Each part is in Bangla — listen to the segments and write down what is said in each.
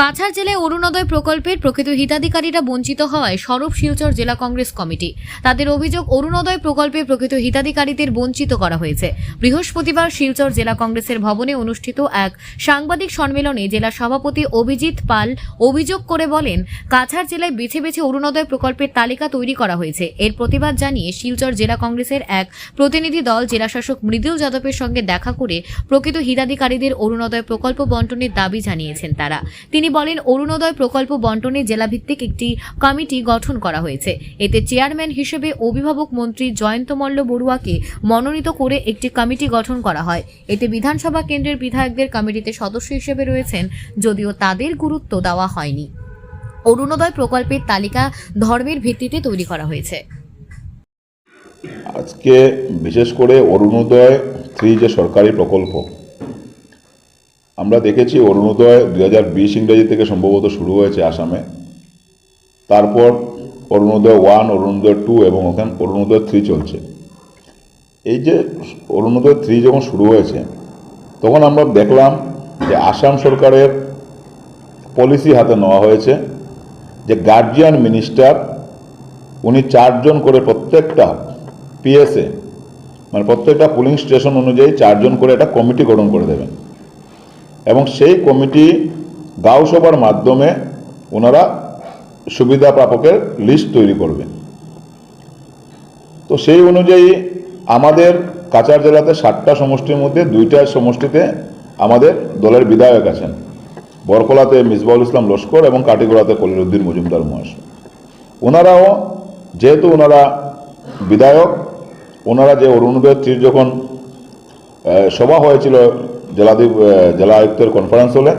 কাছাড় জেলায় অরুণোদয় প্রকল্পের প্রকৃত হিতাধিকারীরা বঞ্চিত হওয়ায় সরব শিলচর জেলা কংগ্রেস কমিটি। তাদের অভিযোগ, অরুণোদয় প্রকল্পে প্রকৃত হিতাধিকারীদের বঞ্চিত করা হয়েছে। বৃহস্পতিবার শিলচর জেলা কংগ্রেসের ভবনে অনুষ্ঠিত এক সাংবাদিক সম্মেলনে জেলা সভাপতি অভিজিৎ পাল অভিযোগ করে বলেন, কাছাড় জেলায় বেছে বেছে অরুণোদয় প্রকল্পের তালিকা তৈরি করা হয়েছে। এর প্রতিবাদ জানিয়ে শিলচর জেলা কংগ্রেসের এক প্রতিনিধি দল জেলাশাসক মৃদুল যাদবের সঙ্গে দেখা করে প্রকৃত হিতাধিকারীদের অরুণোদয় প্রকল্প বন্টনের দাবি জানিয়েছেন তারা। তিনি বলেন, অরুণোদয় প্রকল্প বন্টনে জেলাভিত্তিক একটি কমিটি গঠন করা হয়েছে। এতে চেয়ারম্যান হিসেবে অভিভাবক মন্ত্রী জয়ন্ত মল্ল বড়ুয়াকে মনোনীত করে একটি কমিটি গঠন করা হয়। এতে বিধানসভা কেন্দ্রের বিধায়কদের কমিটিতে সদস্য হিসেবে রয়েছেন, যদিও তাদের গুরুত্ব দেওয়া হয়নি। অরুণোদয় প্রকল্পের তালিকা ধর্মের ভিত্তিতে তৈরি করা হয়েছে। আজকে বিশেষ করে অরুণোদয় থ্রি যে সরকারি প্রকল্প আমরা দেখেছি অরুণোদয় দুই হাজার বিশ ইংরেজি থেকে সম্ভবত শুরু হয়েছে আসামে। তারপর অরুণোদয় ওয়ান, অরুণোদয় টু এবং ওখানে অরুণোদয় থ্রি চলছে। এই যে অরুণোদয় থ্রি যখন শুরু হয়েছে, তখন আমরা দেখলাম যে আসাম সরকারের পলিসি হাতে নেওয়া হয়েছে যে গার্জিয়ান মিনিস্টার, উনি চারজন করে প্রত্যেকটা পিএসএ মানে প্রত্যেকটা পুলিং স্টেশন অনুযায়ী চারজন করে একটা কমিটি গঠন করে দেবেন। এবং সেই কমিটি গাঁও সভার মাধ্যমে ওনারা সুবিধা প্রাপকের লিস্ট তৈরি করবেন তো সেই অনুযায়ী আমাদের কাছাড় জেলাতে ষাটটা সমষ্টির মধ্যে দুইটা সমষ্টিতে আমাদের দলের বিধায়ক আছেন। বরকলাতে মিসবাউল ইসলাম লস্কর এবং কাটিগড়াতে কলিরুদ্দিন মজুমদার মহাশয় ওনারাও যেহেতু ওনারা বিধায়ক, ওনারা যে অরুণোদয় ত্রির যখন সভা হয়েছিল জেলাধিপ জেলা আয়ুক্তের কনফারেন্স হলে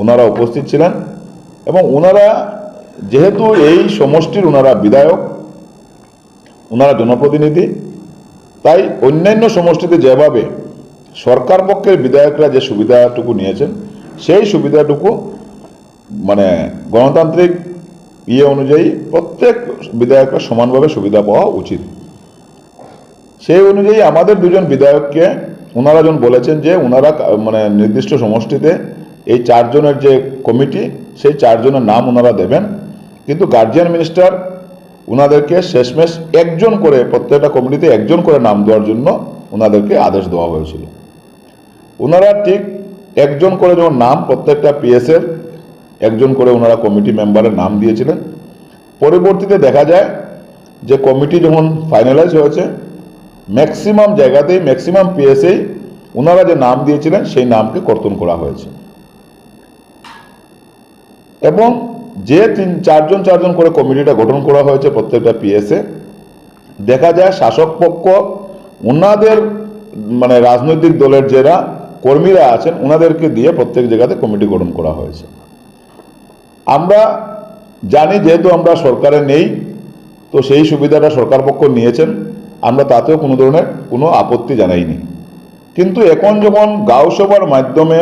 ওনারা উপস্থিত ছিলেন এবং ওনারা যেহেতু এই সমষ্টির ওনারা বিধায়ক ওনারা জনপ্রতিনিধি, তাই অন্যান্য সমষ্টিতে যেভাবে সরকার পক্ষের বিধায়করা যে সুবিধাটুকু নিয়েছেন, সেই সুবিধাটুকু মানে গণতান্ত্রিক ইয়ে অনুযায়ী প্রত্যেক বিধায়করা সমানভাবে সুবিধা পাওয়া উচিত। সেই অনুযায়ী আমাদের দুজন বিধায়ককে ওনারা যখন বলেছেন যে ওনারা মানে নির্দিষ্ট সমষ্টিতে এই চারজনের যে কমিটি, সেই চারজনের নাম ওনারা দেবেন। কিন্তু গার্জিয়ান মিনিস্টার ওনাদেরকে শেষমেশ একজন করে, প্রত্যেকটা কমিটিতে একজন করে নাম দেওয়ার জন্য ওনাদেরকে আদেশ দেওয়া হয়েছিল। ওনারা ঠিক একজন করে যখন নাম, প্রত্যেকটা পিএসের একজন করে ওনারা কমিটি মেম্বারের নাম দিয়েছিলেন। পরবর্তীতে দেখা যায় যে কমিটি যখন ফাইনালাইজ হয়েছে ম্যাক্সিমাম জায়গাতেই ম্যাক্সিমাম পিএসএই ওনারা যে নাম দিয়েছিলেন, সেই নামকে কর্তন করা হয়েছে। এবং যে তিন, চারজন চারজন করে কমিটিটা গঠন করা হয়েছে প্রত্যেকটা পিএসএ দেখা যায় শাসক পক্ষ ওনাদের মানে রাজনৈতিক দলের যারা কর্মীরা আছেন ওনাদেরকে দিয়ে প্রত্যেক জায়গাতে কমিটি গঠন করা হয়েছে। আমরা জানি, যেহেতু আমরা সরকারে নেই, তো সেই সুবিধাটা সরকার পক্ষ নিয়েছেন। আমরা তাতেও কোনো ধরনের কোনো আপত্তি জানাইনি। কিন্তু এখন যখন গাঁও সভার মাধ্যমে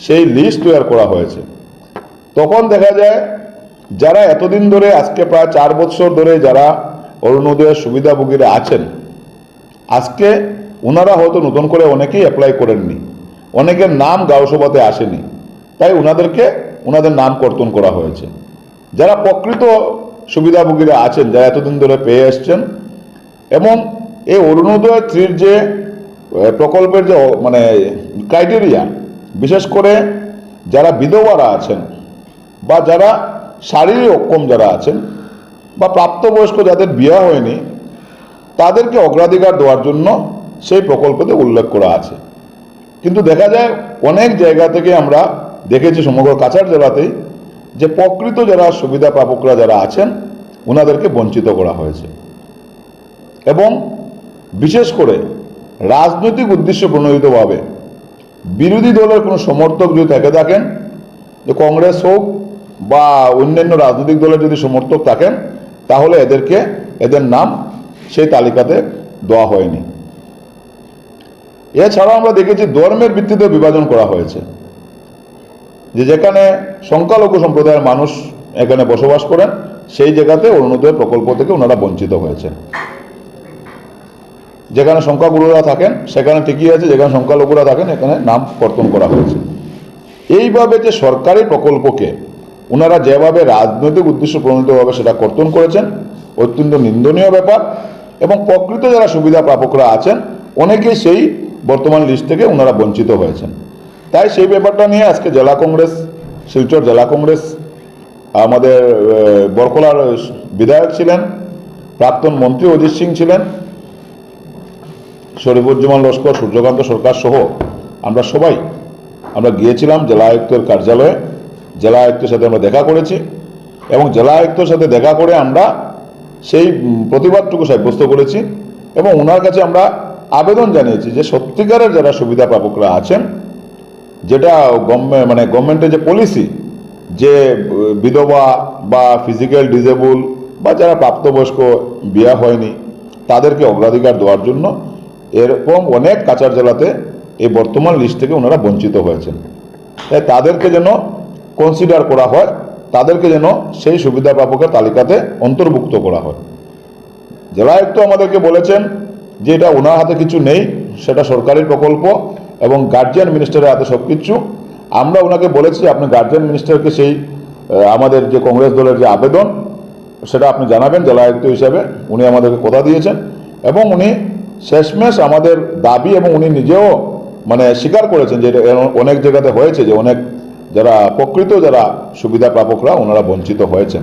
সেই লিস্ট তৈরি করা হয়েছে, তখন দেখা যায় যারা এতদিন ধরে আজকে প্রায় চার বছর ধরে যারা অরুণোদয়ের সুবিধাভোগীরা আছেন, আজকে ওনারা হয়তো নতুন করে অনেকেই অ্যাপ্লাই করেননি। অনেকের নাম গাঁও সভাতে আসেনি। তাই ওনাদেরকে ওনাদের নাম কর্তন করা হয়েছে। যারা প্রকৃত সুবিধাভোগীরা আছেন, যারা এতদিন ধরে পেয়ে এসছেন এবং এই অরুণোদয় থ্রির যে প্রকল্পের যে মানে ক্রাইটেরিয়া বিশেষ করে যারা বিধবারা আছেন বা যারা শারীরিক অক্ষম যারা আছেন বা প্রাপ্তবয়স্ক যাদের বিয়ে হয়নি, তাদেরকে অগ্রাধিকার দেওয়ার জন্য সেই প্রকল্পতে উল্লেখ করা আছে। কিন্তু দেখা যায় অনেক জায়গা থেকে আমরা দেখেছি সমগ্র কাছাড় জেলাতেই যে প্রকৃত যারা সুবিধা প্রাপকরা যারা আছেন ওনাদেরকে বঞ্চিত করা হয়েছে। এবং বিশেষ করে রাজনৈতিক উদ্দেশ্য প্রণোদিতভাবে বিরোধী দলের কোনো সমর্থক যদি থেকে থাকেন, যে কংগ্রেস হোক বা অন্যান্য রাজনৈতিক দলের যদি সমর্থক থাকেন, তাহলে এদেরকে, এদের নাম সেই তালিকাতে দেওয়া হয়নি। এছাড়াও আমরা দেখেছি ধর্মের ভিত্তিতে বিভাজন করা হয়েছে। যে যেখানে সংখ্যালঘু সম্প্রদায়ের মানুষ এখানে বসবাস করেন, সেই জায়গাতে অরুণোদয় প্রকল্প থেকে ওনারা বঞ্চিত হয়েছে যেখানে সংখ্যাগুরুরা থাকেন, সেখানে ঠিকই আছে, যেখানে সংখ্যালঘুরা থাকেন, এখানে নাম কর্তন করা হয়েছে। এইভাবে যে সরকারি প্রকল্পকে ওনারা যেভাবে রাজনৈতিক উদ্দেশ্য প্রণীতভাবে সেটা কর্তন করেছেন, অত্যন্ত নিন্দনীয় ব্যাপার এবং প্রকৃত যারা সুবিধা প্রাপকরা আছেন, অনেকেই সেই বর্তমান লিস্ট থেকে ওনারা বঞ্চিত হয়েছেন। তাই সেই ব্যাপারটা নিয়ে আজকে জেলা কংগ্রেস, শিলচর জেলা কংগ্রেস, আমাদের বরকলার বিধায়ক ছিলেন, প্রাক্তন মন্ত্রী অজিত সিং ছিলেন শরীফুজ্জামান লস্কর, সূর্যকান্ত সরকার সহ আমরা সবাই। আমরা গিয়েছিলাম জেলা আয়ুক্তের কার্যালয়ে। জেলা আয়ুক্তের সাথে আমরা দেখা করেছি এবং জেলা আয়ুক্তের সাথে দেখা করে আমরা সেই প্রতিবাদটুকু সাব্যস্ত করেছি এবং ওনার কাছে আমরা আবেদন জানিয়েছি যে সত্যিকারের যারা সুবিধা প্রাপকরা আছেন, যেটা গভর্নমেন্ট মানে গভর্নমেন্টের যে পলিসি, যে বিধবা বা ফিজিক্যাল ডিজেবল বা যারা প্রাপ্তবয়স্ক বিয়া হয়নি, তাদেরকে অগ্রাধিকার দেওয়ার জন্য এরকম অনেক কাচার জেলাতে এই বর্তমান লিস্ট থেকে ওনারা বঞ্চিত হয়েছেন। তাই তাদেরকে যেন কনসিডার করা হয়, তাদেরকে যেন সেই সুবিধা প্রাপকের তালিকাতে অন্তর্ভুক্ত করা হয়। জেলা আয়ুক্ত আমাদেরকে বলেছেন যে এটা ওনার হাতে কিছু নেই, সেটা সরকারি প্রকল্প এবং গার্জিয়ান মিনিস্টারের হাতে সব কিছু। আমরা ওনাকে বলেছি, আপনি গার্জিয়ান মিনিস্টারকে সেই আমাদের যে কংগ্রেস দলের যে আবেদন, সেটা আপনি জানাবেন জেলা আয়ুক্ত হিসাবে। উনি আমাদেরকে কথা দিয়েছেন এবং উনি শেষমেশ আমাদের দাবি এবং উনি নিজেও মানে স্বীকার করেছেন যে অনেক জায়গাতে হয়েছে যে অনেক যারা প্রকৃত যারা সুবিধা প্রাপকরা ওনারা বঞ্চিত হয়েছেন।